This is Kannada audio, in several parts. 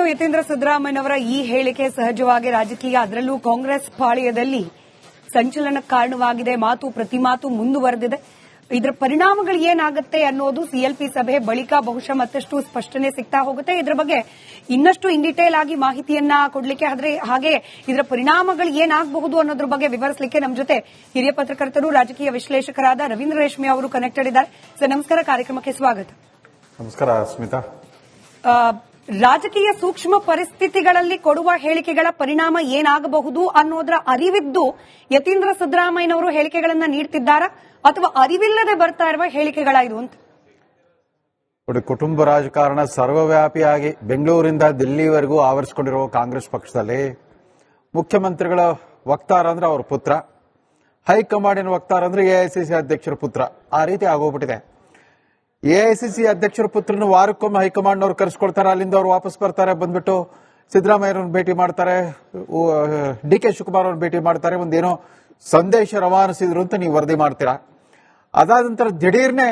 ಇನ್ನು ಯತೀಂದ್ರ ಸಿದ್ದರಾಮಯ್ಯನವರ ಈ ಹೇಳಿಕೆ ಸಹಜವಾಗಿ ರಾಜಕೀಯ. ಅದರಲ್ಲೂ ಕಾಂಗ್ರೆಸ್ ಪಾಳ್ಯದಲ್ಲಿ ಸಂಚಲನ ಕಾರಣವಾಗಿದೆ. ಮಾತು ಪ್ರತಿ ಮಾತು ಮುಂದುವರೆದಿದೆ. ಇದರ ಪರಿಣಾಮಗಳು ಏನಾಗುತ್ತೆ ಅನ್ನೋದು ಸಿಎಲ್ಪಿ ಸಭೆ ಬಳಿಕ ಬಹುಶಃ ಮತ್ತಷ್ಟು ಸ್ಪಷ್ಟನೆ ಸಿಗ್ತಾ ಹೋಗುತ್ತೆ. ಇದರ ಬಗ್ಗೆ ಇನ್ನಷ್ಟು ಇನ್ ಡೀಟೇಲ್ ಆಗಿ ಮಾಹಿತಿಯನ್ನ ಕೊಡಲಿಕ್ಕೆ ಆದ್ರೆ ಹಾಗೆ ಇದರ ಪರಿಣಾಮಗಳು ಏನಾಗಬಹುದು ಅನ್ನೋದ್ರ ಬಗ್ಗೆ ವಿವರಿಸಲಿಕ್ಕೆ ನಮ್ಮ ಜೊತೆ ಹಿರಿಯ ಪತ್ರಕರ್ತರು ರಾಜಕೀಯ ವಿಶ್ಲೇಷಕರಾದ ರವೀಂದ್ರ ರೇಷ್ಮೆ ಅವರು ಕನೆಕ್ಟೆಡ್ ಇದ್ದಾರೆ. ಸರ್ ನಮಸ್ಕಾರ. ಕಾರ್ಯಕ್ರಮಕ್ಕೆ ಸ್ವಾಗತ. ನಮಸ್ಕಾರ ಸ್ಮಿತಾ. ರಾಜಕೀಯ ಸೂಕ್ಷ್ಮ ಪರಿಸ್ಥಿತಿಗಳಲ್ಲಿ ಕೊಡುವ ಹೇಳಿಕೆಗಳ ಪರಿಣಾಮ ಏನಾಗಬಹುದು ಅನ್ನೋದರ ಅರಿವಿದ್ದು ಯತೀಂದ್ರ ಸಿದ್ದರಾಮಯ್ಯನವರು ಹೇಳಿಕೆಗಳನ್ನ ನೀಡ್ತಿದ್ದಾರಾ? ಅಥವಾ ಅರಿವಿಲ್ಲದೆ ಬರ್ತಾ ಇರುವ ಹೇಳಿಕೆಗಳ ಇದು ಅಂತ ಕುಟುಂಬ ರಾಜಕಾರಣ ಸರ್ವವ್ಯಾಪಿಯಾಗಿ ಬೆಂಗಳೂರಿಂದ ದಿಲ್ಲಿವರೆಗೂ ಆವರಿಸಿಕೊಂಡಿರುವ ಕಾಂಗ್ರೆಸ್ ಪಕ್ಷದಲ್ಲಿ ಮುಖ್ಯಮಂತ್ರಿಗಳ ವಕ್ತಾರ ಅಂದ್ರೆ ಅವರ ಪುತ್ರ. ಹೈಕಮಾಂಡಿನ ವಕ್ತಾರ ಅಂದ್ರೆ ಎಐಸಿಸಿ ಅಧ್ಯಕ್ಷರ ಪುತ್ರ. ಆ ರೀತಿ ಆಗೋಗ್ಬಿಟ್ಟಿದೆ. ಎಐಸಿಸಿ ಅಧ್ಯಕ್ಷರ ಪುತ್ರನ ವಾರಕ್ಕೊಮ್ಮೆ ಹೈಕಮಾಂಡ್ನವ್ರು ಕರೆಸ್ಕೊಳ್ತಾರೆ ಅಲ್ಲಿಂದ ಅವ್ರು ವಾಪಸ್ ಬರ್ತಾರೆ. ಬಂದ್ಬಿಟ್ಟು ಸಿದ್ದರಾಮಯ್ಯರನ್ನ ಭೇಟಿ ಮಾಡ್ತಾರೆ. ಡಿ ಕೆ ಶಿವಕುಮಾರ್ ಅವ್ರನ್ನ ಭೇಟಿ ಮಾಡ್ತಾರೆ. ಒಂದೇನೋ ಸಂದೇಶ ರವಾನಿಸಿದ್ರು ಅಂತ ನೀವು ವರದಿ ಮಾಡ್ತೀರಾ? ಅದಾದ ನಂತರ ದಿಢೀರ್ನೆ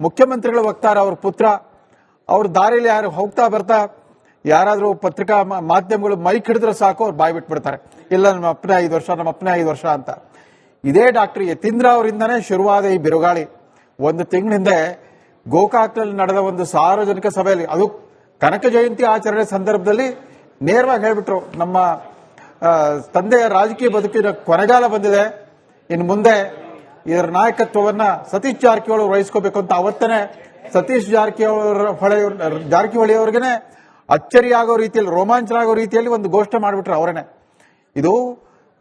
ಮುಖ್ಯಮಂತ್ರಿಗಳ ವಕ್ತಾರ ಅವ್ರ ಪುತ್ರ, ಅವ್ರ ದಾರಿಯಲ್ಲಿ ಯಾರು ಹೋಗ್ತಾ ಬರ್ತಾ ಯಾರಾದರೂ ಪತ್ರಿಕಾ ಮಾಧ್ಯಮಗಳು ಮೈಕ್ ಹಿಡಿದ್ರೆ ಸಾಕು, ಅವ್ರು ಬಾಯ್ ಬಿಟ್ಬಿಡ್ತಾರೆ. ಇಲ್ಲ, ನಮ್ಮ ಅಪ್ಪನೇ ಐದು ವರ್ಷ, ನಮ್ಮ ಅಪ್ಪನೇ ಐದು ವರ್ಷ ಅಂತ. ಇದೇ ಡಾಕ್ಟರ್ ಯತೀಂದ್ರ ಅವರಿಂದನೇ ಶುರುವಾದ ಈ ಬಿರುಗಾಳಿ. ಒಂದು ತಿಂಗಳ ಹಿಂದೆ ಗೋಕಾಕ್ನಲ್ಲಿ ನಡೆದ ಒಂದು ಸಾರ್ವಜನಿಕ ಸಭೆಯಲ್ಲಿ, ಅದು ಕನಕ ಜಯಂತಿ ಆಚರಣೆ ಸಂದರ್ಭದಲ್ಲಿ ನೇರವಾಗಿ ಹೇಳ್ಬಿಟ್ರು, ನಮ್ಮ ತಂದೆಯ ರಾಜಕೀಯ ಬದುಕಿನ ಕೊನೆಗಾಲ ಬಂದಿದೆ. ಇನ್ನು ಮುಂದೆ ಇದರ ನಾಯಕತ್ವವನ್ನ ಸತೀಶ್ ಜಾರಕಿಹೊಳಿ ಅವರು ವಹಿಸ್ಕೋಬೇಕು ಅಂತ ಅವತ್ತನೇ ಸತೀಶ್ ಜಾರಕಿಹೊಳಿ ಹೊಳೆ, ಜಾರಕಿಹೊಳಿ ಅವ್ರಿಗೇನೆ ಅಚ್ಚರಿಯಾಗೋ ರೀತಿಯಲ್ಲಿ ರೋಮಾಂಚನ ಆಗೋ ರೀತಿಯಲ್ಲಿ ಒಂದು ಘೋಷಣೆ ಮಾಡಿಬಿಟ್ರು ಅವರೇನೆ. ಇದು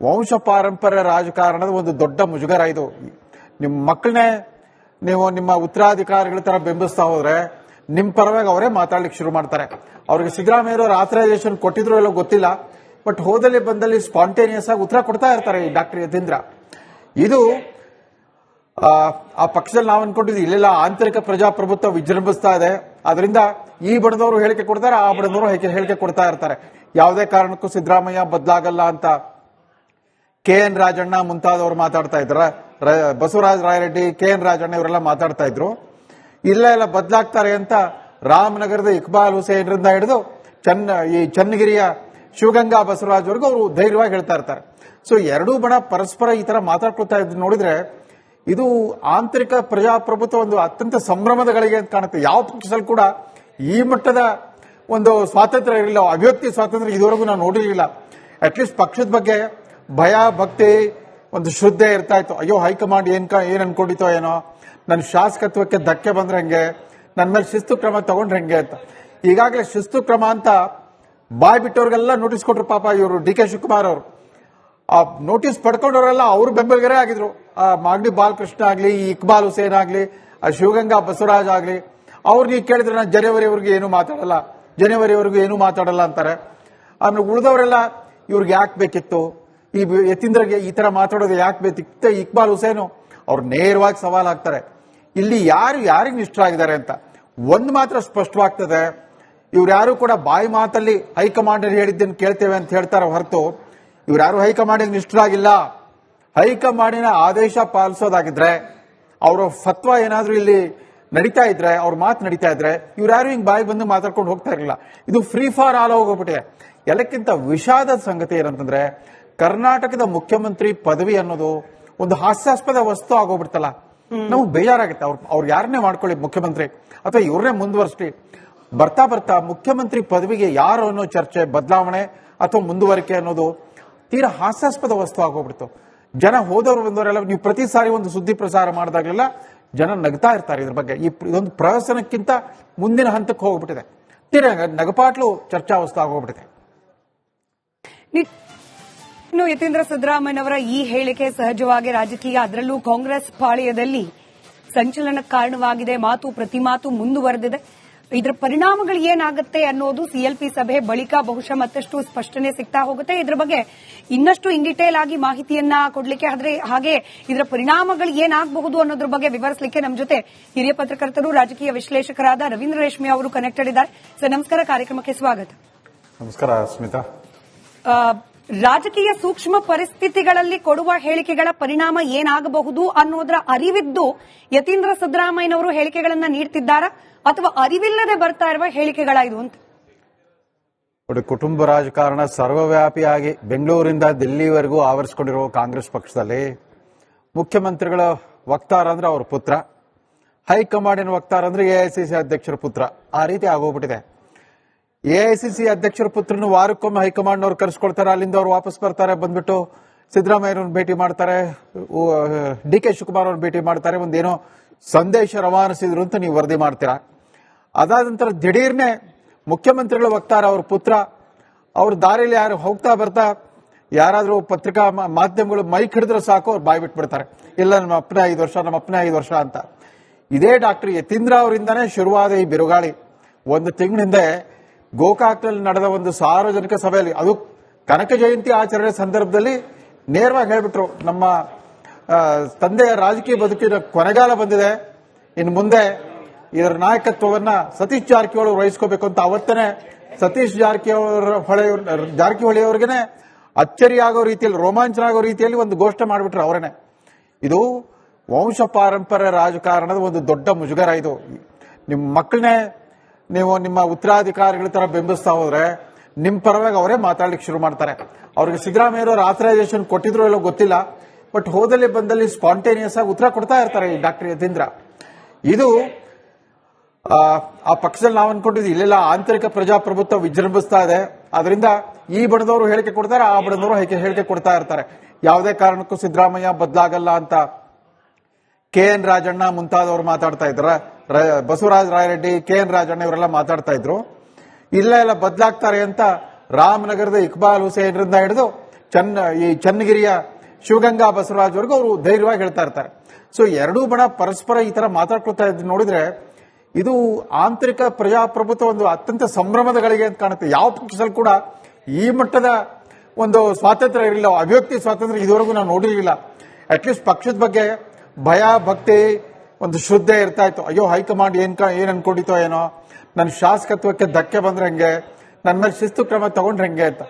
ವಂಶ ಪಾರಂಪರ್ಯ ರಾಜಕಾರಣದ ಒಂದು ದೊಡ್ಡ ಮುಜುಗರ ಇದು. ನಿಮ್ಮ ಮಕ್ಕಳನ್ನೇ ನೀವು ನಿಮ್ಮ ಉತ್ತರಾಧಿಕಾರಿಗಳ ತರ ಬೆಂಬಲಿಸ್ತಾ ಹೋದ್ರೆ ನಿಮ್ ಪರವಾಗಿ ಅವರೇ ಮಾತಾಡ್ಲಿಕ್ಕೆ ಶುರು ಮಾಡ್ತಾರೆ. ಅವ್ರಿಗೆ ಸಿದ್ದರಾಮಯ್ಯವರು ಆಥರೈಸೇಷನ್ ಕೊಟ್ಟಿದ್ರು ಎಲ್ಲೋ ಗೊತ್ತಿಲ್ಲ ಬಟ್ ಹೋದಲ್ಲಿ ಬಂದಲ್ಲಿ ಸ್ಪಾಂಟೇನಿಯಸ್ ಆಗಿ ಉತ್ತರ ಕೊಡ್ತಾ ಇರ್ತಾರೆ ಈ ಡಾಕ್ಟರ್ ಯತೀಂದ್ರ. ಇದು ಆ, ಪಕ್ಷದಲ್ಲಿ ನಾವು ಅನ್ಕೊಂಡಿದ್ವಿ ಇಲ್ಲೆಲ್ಲ ಆಂತರಿಕ ಪ್ರಜಾಪ್ರಭುತ್ವ ವಿಜೃಂಭಿಸ್ತಾ ಇದೆ. ಅದರಿಂದ ಈ ಬಡದವರು ಹೇಳಿಕೆ ಕೊಡ್ತಾರೆ ಆ ಬಡದವರು ಹೇಳಿಕೆ- ಹೇಳಿಕೆ ಕೊಡ್ತಾ ಇರ್ತಾರೆ. ಯಾವುದೇ ಕಾರಣಕ್ಕೂ ಸಿದ್ದರಾಮಯ್ಯ ಬದಲಾಗಲ್ಲ ಅಂತ ಕೆ ಎನ್ ರಾಜಣ್ಣ ಮುಂತಾದವರು ಮಾತಾಡ್ತಾ ಇದ್ರ ಬಸವರಾಜ ರಾಯರೆಡ್ಡಿ, ಕೆ ಎನ್ ರಾಜಣ್ಣ ಇವರೆಲ್ಲ ಮಾತಾಡ್ತಾ ಇದ್ರು. ಇಲ್ಲ ಎಲ್ಲ ಬದಲಾಗ್ತಾರೆ ಅಂತ ರಾಮನಗರದ ಇಕ್ಬಾಲ್ ಹುಸೇನ್ರಿಂದ ಹಿಡಿದು ಚನ್ನ, ಈ ಚನ್ನಗಿರಿಯ ಶಿವಗಂಗಾ ಬಸವರಾಜ್ವರೆಗೂ ಅವರು ಧೈರ್ಯವಾಗಿ ಹೇಳ್ತಾ ಇರ್ತಾರೆ. ಸೊ ಎರಡೂ ಬಣ ಪರಸ್ಪರ ಈ ತರ ಮಾತಾಡ್ಕೊಳ್ತಾ ಇದ್ದು ನೋಡಿದ್ರೆ ಇದು ಆಂತರಿಕ ಪ್ರಜಾಪ್ರಭುತ್ವ ಒಂದು ಅತ್ಯಂತ ಸಂಭ್ರಮದ ಗಳಿಗೆ ಅಂತ ಕಾಣುತ್ತೆ. ಯಾವ ಪಕ್ಷದಲ್ಲಿ ಕೂಡ ಈ ಮಟ್ಟದ ಒಂದು ಸ್ವಾತಂತ್ರ್ಯ ಇರಲಿಲ್ಲ, ಅಭಿವ್ಯಕ್ತಿ ಸ್ವಾತಂತ್ರ್ಯ ಇದುವರೆಗೂ ನಾವು ನೋಡಿರಲಿಲ್ಲ. ಅಟ್ಲೀಸ್ಟ್ ಪಕ್ಷದ ಬಗ್ಗೆ ಭಯ, ಭಕ್ತಿ ಒಂದು ಶುದ್ಧೆ ಇರ್ತಾ ಇತ್ತು. ಅಯ್ಯೋ, ಹೈಕಮಾಂಡ್ ಏನ್ ಏನ್ ಅನ್ಕೊಂಡಿತ್ತೋ ಏನೋ? ನನ್ನ ಶಾಸಕತ್ವಕ್ಕೆ ಧಕ್ಕೆ ಬಂದ್ರೆ ಹೆಂಗೆ? ನನ್ನ ಮೇಲೆ ಶಿಸ್ತು ಕ್ರಮ ತಗೊಂಡ್ರೆ ಹೆಂಗೆ? ಅಂತ. ಈಗಾಗಲೇ ಶಿಸ್ತು ಕ್ರಮ ಅಂತ ಬಾಯ್ ಬಿಟ್ಟವ್ರಿಗೆಲ್ಲ ನೋಟಿಸ್ ಕೊಟ್ರು ಪಾಪ ಇವರು ಡಿ ಕೆ ಶಿವಕುಮಾರ್ ಅವರು. ಆ ನೋಟಿಸ್ ಪಡ್ಕೊಂಡವರೆಲ್ಲ ಅವ್ರ ಬೆಂಬಲಿಗರೇ ಆಗಿದ್ರು. ಆ ಮಾಗಡಿ ಬಾಲಕೃಷ್ಣ ಆಗ್ಲಿ, ಇಕ್ಬಾಲ್ ಹುಸೇನ್ ಆಗ್ಲಿ, ಆ ಶಿವಗಂಗಾ ಬಸವರಾಜ್ ಆಗ್ಲಿ ಅವ್ರಿಗೆ ನೀವು ಕೇಳಿದ್ರೆ ನಾನು ಜನವರಿವರೆಗೂ ಏನು ಮಾತಾಡಲ್ಲ. ಜನವರಿವರೆಗೂ ಏನು ಮಾತಾಡಲ್ಲ ಅಂತಾರೆ. ಆಮೇಲೆ ಉಳಿದವರೆಲ್ಲ ಇವ್ರಿಗೆ ಯಾಕೆ ಬೇಕಿತ್ತು? ಈ ಯತೀಂದ್ರಗೆ ಈ ತರ ಮಾತಾಡೋದು ಯಾಕೆ ಬೇಕಿತ್ತು ಇಕ್ಬಾಲ್ ಹುಸೇನು ಅವ್ರು ನೇರವಾಗಿ ಸವಾಲ್ ಹಾಕ್ತಾರೆ. ಇಲ್ಲಿ ಯಾರು ಯಾರಿಗೆ ನಿಷ್ಠರಾಗಿದ್ದಾರೆ ಅಂತ? ಒಂದು ಮಾತ್ರ ಸ್ಪಷ್ಟವಾಗ್ತದೆ. ಇವ್ರು ಯಾರು ಕೂಡ ಬಾಯಿ ಮಾತಲ್ಲಿ ಹೈಕಮಾಂಡ್ ಹೇಳಿದ್ದನ್ನು ಕೇಳ್ತೇವೆ ಅಂತ ಹೇಳ್ತಾರೆ ಹೊರತು, ಇವ್ರು ಯಾರು ಇಷ್ಟ ನಿಷ್ಠರಾಗಿಲ್ಲ? ಹೈಕಮಾಂಡಿನ ಆದೇಶ ಪಾಲಿಸೋದಾಗಿದ್ರೆ, ಅವರ ಫತ್ವ ಏನಾದರೂ ಇಲ್ಲಿ ನಡೀತಾ ಇದ್ರೆ, ಅವ್ರ ಮಾತು ನಡೀತಾ ಇದ್ರೆ, ಇವ್ರು ಯಾರು ಹಿಂಗ್ ಬಾಯಿ ಬಂದು ಮಾತಾಡ್ಕೊಂಡು ಹೋಗ್ತಾ ಇರಲಿಲ್ಲ. ಇದು ಫ್ರೀ ಫಾರ್ ಆಲ್ ಹೋಗ್ಬಿಟ್ಟಿದೆ. ಎಲ್ಲಕ್ಕಿಂತ ವಿಷಾದದ ಸಂಗತಿ ಏನಂತಂದ್ರೆ ಕರ್ನಾಟಕದ ಮುಖ್ಯಮಂತ್ರಿ ಪದವಿ ಅನ್ನೋದು ಒಂದು ಹಾಸ್ಯಾಸ್ಪದ ವಸ್ತು ಆಗೋಗ್ಬಿಡ್ತಲ್ಲ. ನಮ್ಗೆ ಬೇಜಾರಾಗುತ್ತೆ. ಅವ್ರು ಅವ್ರು ಯಾರನ್ನೇ ಮಾಡ್ಕೊಳ್ಳಿ ಮುಖ್ಯಮಂತ್ರಿ ಅಥವಾ ಇವ್ರನ್ನೇ ಮುಂದುವರಿಸ್ಲಿ. ಬರ್ತಾ ಬರ್ತಾ ಮುಖ್ಯಮಂತ್ರಿ ಪದವಿಗೆ ಯಾರು ಅನ್ನೋ ಚರ್ಚೆ ಬದಲಾವಣೆ ಅಥವಾ ಮುಂದುವರಿಕೆ ಅನ್ನೋದು ತೀರಾ ಹಾಸ್ಯಾಸ್ಪದ ವಸ್ತು ಆಗೋಗ್ಬಿಡ್ತು. ಜನ ಹೋದವರು ಬಂದವರೆಲ್ಲ ನೀವು ಪ್ರತಿ ಸಾರಿ ಒಂದು ಸುದ್ದಿ ಪ್ರಸಾರ ಮಾಡಿದಾಗಲೆಲ್ಲ ಜನ ನಗ್ತಾ ಇರ್ತಾರೆ ಇದ್ರ ಬಗ್ಗೆ. ಈ ಇದೊಂದು ಪ್ರಹಸನಕ್ಕಿಂತ ಮುಂದಿನ ಹಂತಕ್ಕೆ ಹೋಗ್ಬಿಟ್ಟಿದೆ. ತೀರಾ ನಗಪಾಟ್ಲು ಚರ್ಚಾ ವಸ್ತು ಆಗೋಗ್ಬಿಟ್ಟಿದೆ. ಇನ್ನು ಯತೀಂದ್ರ ಸಿದ್ದರಾಮಯ್ಯನವರ ಈ ಹೇಳಿಕೆ ಸಹಜವಾಗಿ ರಾಜಕೀಯ. ಅದರಲ್ಲೂ ಕಾಂಗ್ರೆಸ್ ಪಾಳಿಯದಲ್ಲಿ ಸಂಚಲನ ಕಾರಣವಾಗಿದೆ. ಮಾತು ಪ್ರತಿ ಮಾತು ಮುಂದುವರೆದಿದೆ. ಇದರ ಪರಿಣಾಮಗಳು ಏನಾಗುತ್ತೆ ಅನ್ನೋದು ಸಿಎಲ್ಪಿ ಸಭೆ ಬಳಿಕ ಬಹುಶಃ ಮತ್ತಷ್ಟು ಸ್ಪಷ್ಟನೆ ಸಿಗ್ತಾ ಹೋಗುತ್ತೆ. ಇದರ ಬಗ್ಗೆ ಇನ್ನಷ್ಟು ಇನ್ ಡೀಟೇಲ್ ಆಗಿ ಮಾಹಿತಿಯನ್ನ ಕೊಡಲಿಕ್ಕೆ ಆದ್ರೆ ಹಾಗೆ ಇದರ ಪರಿಣಾಮಗಳು ಏನಾಗಬಹುದು ಅನ್ನೋದ್ರ ಬಗ್ಗೆ ವಿವರಿಸಲಿಕ್ಕೆ ನಮ್ಮ ಜೊತೆ ಹಿರಿಯ ಪತ್ರಕರ್ತರು ರಾಜಕೀಯ ವಿಶ್ಲೇಷಕರಾದ ರವೀಂದ್ರ ರೇಷ್ಮಿ ಅವರು ಕನೆಕ್ಟೆಡ್ ಇದ್ದಾರೆ. ಸರ್ ನಮಸ್ಕಾರ. ಕಾರ್ಯಕ್ರಮಕ್ಕೆ ಸ್ವಾಗತ. ನಮಸ್ಕಾರ ಸ್ಮಿತಾ. ರಾಜಕೀಯ ಸೂಕ್ಷ್ಮ ಪರಿಸ್ಥಿತಿಗಳಲ್ಲಿ ಕೊಡುವ ಹೇಳಿಕೆಗಳ ಪರಿಣಾಮ ಏನಾಗಬಹುದು ಅನ್ನೋದರ ಅರಿವಿದ್ದು ಯತೀಂದ್ರ ಸಿದ್ದರಾಮಯ್ಯನವರು ಹೇಳಿಕೆಗಳನ್ನ ನೀಡ್ತಿದ್ದಾರಾ? ಅಥವಾ ಅರಿವಿಲ್ಲದೆ ಬರ್ತಾ ಇರುವ ಹೇಳಿಕೆಗಳ ಇದು ಅಂತ? ನೋಡಿ, ಕುಟುಂಬ ರಾಜಕಾರಣ ಸರ್ವವ್ಯಾಪಿಯಾಗಿ ಬೆಂಗಳೂರಿಂದ ದಿಲ್ಲಿವರೆಗೂ ಆವರಿಸಿಕೊಂಡಿರುವ ಕಾಂಗ್ರೆಸ್ ಪಕ್ಷದಲ್ಲಿ ಮುಖ್ಯಮಂತ್ರಿಗಳ ವಕ್ತಾರ ಅಂದ್ರೆ ಅವರ ಪುತ್ರ. ಹೈಕಮಾಂಡಿನ ವಕ್ತಾರ ಅಂದ್ರೆ ಎಐಸಿಸಿ ಅಧ್ಯಕ್ಷರ ಪುತ್ರ. ಆ ರೀತಿ ಆಗೋಗ್ಬಿಟ್ಟಿದೆ. ಎಐಸಿಸಿ ಅಧ್ಯಕ್ಷರ ಪುತ್ರನು ವಾರಕ್ಕೊಮ್ಮೆ ಹೈಕಮಾಂಡ್ ಅವ್ರು ಕರೆಸ್ಕೊಳ್ತಾರೆ. ಅಲ್ಲಿಂದ ಅವ್ರು ವಾಪಸ್ ಬರ್ತಾರೆ, ಬಂದ್ಬಿಟ್ಟು ಸಿದ್ದರಾಮಯ್ಯವ್ರನ್ನ ಭೇಟಿ ಮಾಡ್ತಾರೆ ಡಿ ಕೆ ಶಿವಕುಮಾರ್ ಅವ್ರನ್ನ ಭೇಟಿ ಮಾಡ್ತಾರೆ, ಒಂದೇನೋ ಸಂದೇಶ ರವಾನಿಸಿದ್ರು ಅಂತ ನೀವು ವರದಿ ಮಾಡ್ತೀರಾ? ಅದಾದ ನಂತರ ದಿಢೀರ್ನೆ ಮುಖ್ಯಮಂತ್ರಿಗಳು ವಕ್ತಾರ ಅವ್ರ ಪುತ್ರ, ಅವ್ರ ದಾರಿಯಲ್ಲಿ ಯಾರು ಹೋಗ್ತಾ ಬರ್ತಾ ಯಾರಾದರೂ ಪತ್ರಿಕಾ ಮಾಧ್ಯಮಗಳು ಮೈಕ್ ಹಿಡಿದ್ರೆ ಸಾಕು, ಅವ್ರು ಬಾಯ್ ಬಿಟ್ಬಿಡ್ತಾರೆ. ಇಲ್ಲ, ನಮ್ಮ ಅಪ್ಪನ ಐದು ವರ್ಷ, ನಮ್ಮ ಅಪ್ಪನೇ ಐದು ವರ್ಷ ಅಂತ. ಇದೇ ಡಾಕ್ಟರ್ ಯತೀಂದ್ರ ಅವರಿಂದನೇ ಶುರುವಾದ ಈ ಬಿರುಗಾಳಿ. ಒಂದು ತಿಂಗಳಿಂದ ಗೋಕಾಕ್ನಲ್ಲಿ ನಡೆದ ಒಂದು ಸಾರ್ವಜನಿಕ ಸಭೆಯಲ್ಲಿ, ಅದು ಕನಕ ಜಯಂತಿ ಆಚರಣೆ ಸಂದರ್ಭದಲ್ಲಿ ನೇರವಾಗಿ ಹೇಳ್ಬಿಟ್ರು, ನಮ್ಮ ತಂದೆಯ ರಾಜಕೀಯ ಬದುಕಿನ ಕೊನೆಗಾಲ ಬಂದಿದೆ. ಇನ್ನು ಮುಂದೆ ಇದರ ನಾಯಕತ್ವವನ್ನ ಸತೀಶ್ ಜಾರಕಿಹೊಳಿ ವಹಿಸ್ಕೋಬೇಕು ಅಂತ ಅವತ್ತನೇ ಸತೀಶ್ ಜಾರಕಿಹೊಳಿ ಹೊಳೆ, ಜಾರಕಿಹೊಳಿ ಅವ್ರಿಗೇನೆ ಅಚ್ಚರಿ ಆಗೋ ರೀತಿಯಲ್ಲಿ ರೋಮಾಂಚನ ಆಗೋ ರೀತಿಯಲ್ಲಿ ಒಂದು ಘೋಷಣೆ ಮಾಡಿಬಿಟ್ರು ಅವರೇನೆ. ಇದು ವಂಶ ಪಾರಂಪರ್ಯ ರಾಜಕಾರಣದ ಒಂದು ದೊಡ್ಡ ಮುಜುಗರ ಇದು. ನಿಮ್ಮ ಮಕ್ಕಳನ್ನೇ ನೀವು ನಿಮ್ಮ ಉತ್ತರಾಧಿಕಾರಿಗಳ ತರ ಬೆಂಬಲಿಸ್ತಾ ಹೋದ್ರೆ ನಿಮ್ ಪರವಾಗಿ ಅವರೇ ಮಾತಾಡ್ಲಿಕ್ಕೆ ಶುರು ಮಾಡ್ತಾರೆ. ಅವ್ರಿಗೆ ಸಿದ್ದರಾಮಯ್ಯವ್ರ ಆಥರೈಸೇಷನ್ ಕೊಟ್ಟಿದ್ರು ಇಲ್ಲೋ ಗೊತ್ತಿಲ್ಲ ಬಟ್ ಹೋದಲ್ಲಿ ಬಂದಲ್ಲಿ ಸ್ಪಾಂಟೇನಿಯಸ್ ಆಗಿ ಉತ್ತರ ಕೊಡ್ತಾ ಇರ್ತಾರೆ ಈ ಡಾಕ್ಟರ್ ಯತೀಂದ್ರ. ಇದು ಆ, ಪಕ್ಷದಲ್ಲಿ ನಾವು ಅನ್ಕೊಂಡಿದ್ವಿ ಇಲ್ಲೆಲ್ಲ ಆಂತರಿಕ ಪ್ರಜಾಪ್ರಭುತ್ವ ವಿಜೃಂಭಿಸ್ತಾ ಇದೆ. ಅದರಿಂದ ಈ ಬಣದವರು ಹೇಳಿಕೆ ಕೊಡ್ತಾರೆ ಆ ಬಣದವರು ಹೇಳಿಕೆ ಕೊಡ್ತಾ ಇರ್ತಾರೆ. ಯಾವುದೇ ಕಾರಣಕ್ಕೂ ಸಿದ್ದರಾಮಯ್ಯ ಬದಲಾಗಲ್ಲ ಅಂತ ಕೆ ಎನ್ ರಾಜಣ್ಣ ಮುಂತಾದವರು ಮಾತಾಡ್ತಾ ಇದ್ರ. ಬಸವರಾಜ ರಾಯರೆಡ್ಡಿ ಕೆ ಎನ್ ರಾಜಣ್ಣ ಇವರೆಲ್ಲ ಮಾತಾಡ್ತಾ ಇದ್ರು. ಇಲ್ಲ ಎಲ್ಲ ಬದಲಾಗ್ತಾರೆ ಅಂತ ರಾಮನಗರದ ಇಕ್ಬಾಲ್ ಹುಸೇನ್ರಿಂದ ಹಿಡಿದು ಚನ್ನ ಈ ಚನ್ನಗಿರಿಯ ಶಿವಗಂಗಾ ಬಸವರಾಜ್ವರೆಗೂ ಅವರು ಧೈರ್ಯವಾಗಿ ಹೇಳ್ತಾ ಇರ್ತಾರೆ. ಸೊ ಎರಡೂ ಬಣ ಪರಸ್ಪರ ಈ ತರ ಮಾತಾಡ್ಕೊಳ್ತಾ ಇದ್ದು ನೋಡಿದ್ರೆ ಇದು ಆಂತರಿಕ ಪ್ರಜಾಪ್ರಭುತ್ವ ಒಂದು ಅತ್ಯಂತ ಸಂಭ್ರಮದ ಗಳಿಗೆ ಅಂತ ಕಾಣುತ್ತೆ. ಯಾವ ಪಕ್ಷದಲ್ಲಿ ಕೂಡ ಈ ಮಟ್ಟದ ಒಂದು ಸ್ವಾತಂತ್ರ್ಯ ಇರಲಿಲ್ಲ. ಅಭಿವ್ಯಕ್ತಿ ಸ್ವಾತಂತ್ರ್ಯ ಇದುವರೆಗೂ ನಾವು ನೋಡಿರಲಿಲ್ಲ. ಅಟ್ಲೀಸ್ಟ್ ಪಕ್ಷದ ಬಗ್ಗೆ ಭಯ, ಭಕ್ತಿ, ಒಂದು ಶುದ್ಧೆ ಇರ್ತಾ ಇತ್ತು. ಅಯ್ಯೋ, ಹೈಕಮಾಂಡ್ ಏನ್ ಏನ್ ಅನ್ಕೊಂಡಿತೋ ಏನೋ. ನನ್ನ ಶಾಸಕತ್ವಕ್ಕೆ ಧಕ್ಕೆ ಬಂದ್ರೆ ಹೆಂಗೆ? ನನ್ನ ಮೇಲೆ ಶಿಸ್ತು ಕ್ರಮ ತಗೊಂಡ್ರೆ ಹೆಂಗೆ ಅಂತ.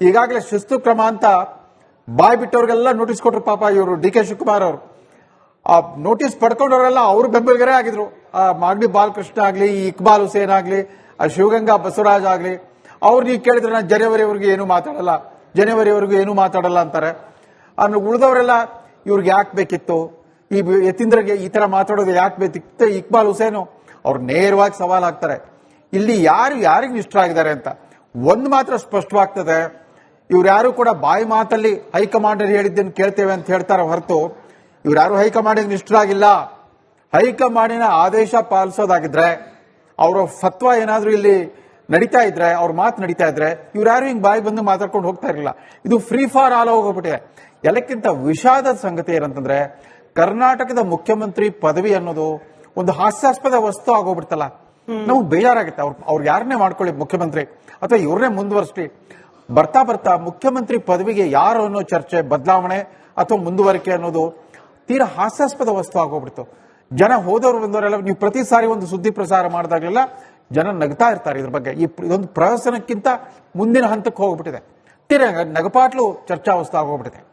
ಈಗಾಗಲೇ ಶಿಸ್ತು ಕ್ರಮ ಅಂತ ಬಾಯ್ ಬಿಟ್ಟವ್ರಿಗೆಲ್ಲ ನೋಟಿಸ್ ಕೊಟ್ರು ಪಾಪ ಇವರು ಡಿ ಕೆ ಶಿವಕುಮಾರ್ ಅವರು. ಆ ನೋಟಿಸ್ ಪಡ್ಕೊಂಡವರೆಲ್ಲ ಅವ್ರ ಬೆಂಬಲಿಗರೇ ಆಗಿದ್ರು. ಆ ಮಾಗಡಿ ಬಾಲಕೃಷ್ಣ ಆಗ್ಲಿ, ಇಕ್ಬಾಲ್ ಹುಸೇನ್ ಆಗ್ಲಿ, ಆ ಶಿವಗಂಗಾ ಬಸವರಾಜ್ ಆಗ್ಲಿ, ಅವ್ರು ನೀವು ಕೇಳಿದ್ರೆ ನಾನು ಜನವರಿವರೆಗೂ ಏನು ಮಾತಾಡಲ್ಲ. ಜನವರಿವರೆಗೂ ಏನು ಮಾತಾಡಲ್ಲ ಅಂತಾರೆ. ಆಮೇಲೆ ಉಳಿದವರೆಲ್ಲ ಇವ್ರಿಗೆ ಯಾಕೆ ಬೇಕಿತ್ತು? ಈ ಯತೀಂದ್ರಗೆ ಈ ತರ ಮಾತಾಡೋದು ಯಾಕೆ ಬೇಕು? ಇಕ್ಬಾಲ್ ಹುಸೇನು ಅವ್ರು ನೇರವಾಗಿ ಸವಾಲ್ ಹಾಕ್ತಾರೆ. ಇಲ್ಲಿ ಯಾರು ಯಾರಿಗೆ ನಿಷ್ಠರಾಗಿದ್ದಾರೆ ಅಂತ? ಒಂದು ಮಾತ್ರ ಸ್ಪಷ್ಟವಾಗ್ತದೆ. ಇವ್ರು ಯಾರು ಕೂಡ ಬಾಯಿ ಮಾತಲ್ಲಿ ಹೈಕಮಾಂಡರ್ ಹೇಳಿದ್ದನ್ನು ಕೇಳ್ತೇವೆ ಅಂತ ಹೇಳ್ತಾರೆ ಹೊರತು ಇವ್ರು ಯಾರು ಹೈಕಮಾಂಡಿಗೆ ನಿಷ್ಠರಾಗಿಲ್ಲ. ಹೈಕಮಾಂಡಿನ ಆದೇಶ ಪಾಲಿಸೋದಾಗಿದ್ರೆ, ಅವರ ಫತ್ವ ಏನಾದರೂ ಇಲ್ಲಿ ನಡೀತಾ ಇದ್ರೆ, ಅವ್ರ ಮಾತು ನಡೀತಾ ಇದ್ರೆ, ಇವ್ರು ಯಾರು ಹಿಂಗ್ ಬಾಯಿ ಬಂದು ಮಾತಾಡ್ಕೊಂಡು ಹೋಗ್ತಾ ಇರಲಿಲ್ಲ. ಇದು ಫ್ರೀ ಫಾರ್ ಆಲ್ ಹೋಗ್ಬಿಟ್ಟಿದೆ. ಎಲ್ಲಕ್ಕಿಂತ ವಿಷಾದದ ಸಂಗತಿ ಏನಂತಂದ್ರೆ ಕರ್ನಾಟಕದ ಮುಖ್ಯಮಂತ್ರಿ ಪದವಿ ಅನ್ನೋದು ಒಂದು ಹಾಸ್ಯಾಸ್ಪದ ವಸ್ತು ಆಗೋಗ್ಬಿಡ್ತಲ್ಲ. ನಮ್ಗೆ ಬೇಜಾರಾಗುತ್ತೆ. ಅವ್ರು ಅವ್ರು ಯಾರನ್ನೇ ಮಾಡ್ಕೊಳ್ಳಿ ಮುಖ್ಯಮಂತ್ರಿ. ಅಥವಾ ಇವ್ರನ್ನೇ ಮುಂದುವರಿಸ್ಲಿ. ಬರ್ತಾ ಬರ್ತಾ ಮುಖ್ಯಮಂತ್ರಿ ಪದವಿಗೆ ಯಾರು ಅನ್ನೋ ಚರ್ಚೆ, ಬದಲಾವಣೆ ಅಥವಾ ಮುಂದುವರಿಕೆ ಅನ್ನೋದು ತೀರಾ ಹಾಸ್ಯಾಸ್ಪದ ವಸ್ತು ಆಗೋಗ್ಬಿಡ್ತು. ಜನ ಹೋದವರು ಬಂದವರೆಲ್ಲ ನೀವು ಪ್ರತಿ ಸಾರಿ ಒಂದು ಸುದ್ದಿ ಪ್ರಸಾರ ಮಾಡಿದಾಗಲೆಲ್ಲ ಜನ ನಗ್ತಾ ಇರ್ತಾರೆ ಇದ್ರ ಬಗ್ಗೆ. ಈ ಇದೊಂದು ಪ್ರಹಸನಕ್ಕಿಂತ ಮುಂದಿನ ಹಂತಕ್ಕೆ ಹೋಗ್ಬಿಟ್ಟಿದೆ. ತೀರಾ ನಗಪಾಟ್ಲು ಚರ್ಚಾ ವಸ್ತು ಆಗೋಗ್ಬಿಟ್ಟಿದೆ.